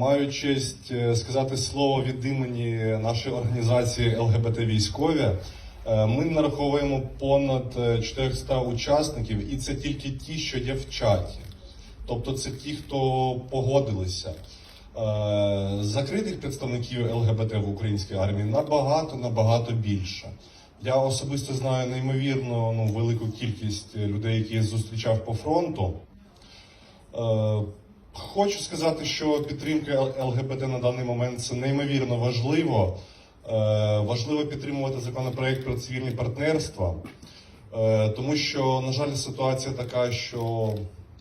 Маю честь е, сказати слово від імені нашої організації ЛГБТ військові. Е, Ми нараховуємо понад е, 400 учасників, і це тільки ті, що є в чаті. Тобто це ті, хто погодилися. Е, Закритих представників ЛГБТ в українській армії набагато набагато більше. Я особисто знаю неймовірно ну, велику кількість людей, які я зустрічав по фронту. Хочу сказати, що підтримка ЛГБТ на даний момент це неймовірно важливо. Е, Важливо підтримувати законопроект про цивільні партнерства, е, тому що, на жаль, ситуація така, що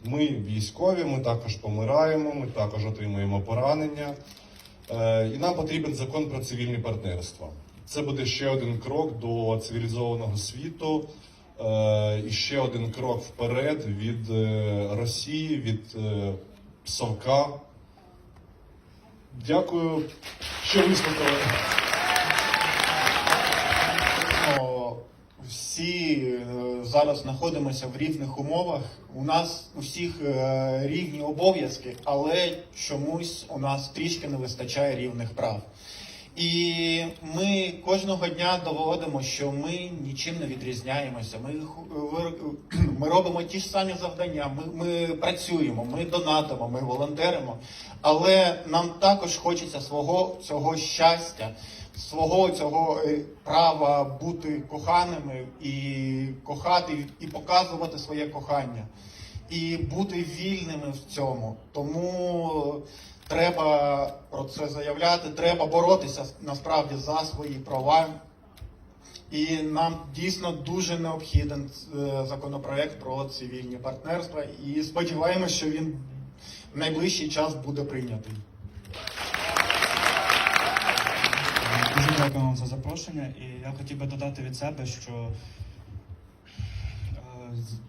ми військові, ми також помираємо, ми також отримуємо поранення, Е, і нам потрібен закон про цивільні партнерства. Це буде ще один крок до цивілізованого світу. І ще один крок вперед від Росії, від Совка. Дякую, що вислухали. Всі е, зараз знаходимося в різних умовах. У нас у всіх е, рівні обов'язки, але чомусь у нас трішки не вистачає рівних прав. І ми кожного дня доводимо, що ми нічим не відрізняємося. Ми, ми робимо ті ж самі завдання, ми, ми працюємо, ми донатимо, ми волонтеримо. Але нам також хочеться свого цього щастя, свого цього е, права бути коханими і кохати, і показувати своє кохання, і бути вільними в цьому. Тому треба про це заявляти, треба боротися насправді за свої права. І нам дійсно дуже необхіден е, законопроект про цивільні партнерства. І сподіваємося, що він в найближчий час буде прийнятий. Дуже дякую вам за запрошення. І я хотів би додати від себе, що е,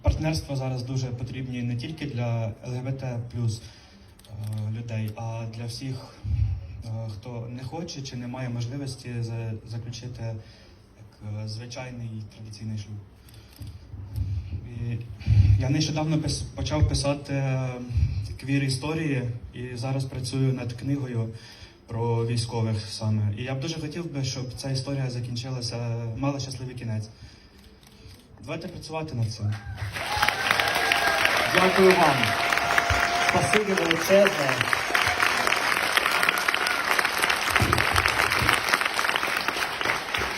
партнерства зараз дуже потрібні не тільки для ЛГБТ людей, а для всіх, е, хто не хоче чи не має можливості заключити як, е, звичайний традиційний шлюб. І я нещодавно почав писати квір історії і зараз працюю над книгою про військових саме. І я б дуже хотів би, щоб ця історія закінчилася, мала щасливий кінець. Давайте працювати над цим. Дякую вам. Спасибі величезне.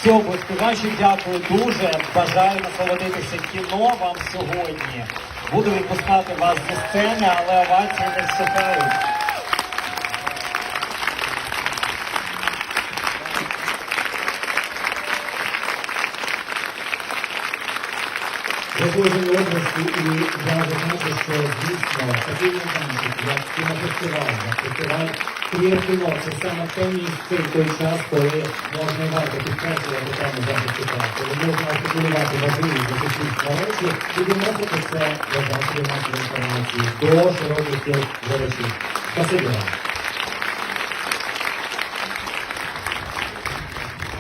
Цьому співачі дякую дуже. Бажаю насолодитися кіно вам сьогодні. Буду відпускати вас зі сцени, але овації не вступають. Заслужені області і я зазначу, що дійсно такий майданчик, як кінофестиваль, як фестиваль «Квір кіно, це саме те місце в той час, коли можна і варто підкреслювати тему захисту прав, коли можна артикулювати важливі захисні речі і доносити це до засобів масової інформації, до широких кіл глядачів. Спасибі вам.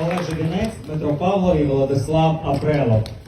Олег Жебінець, Дмитро Павлов і Владислав Апрелов.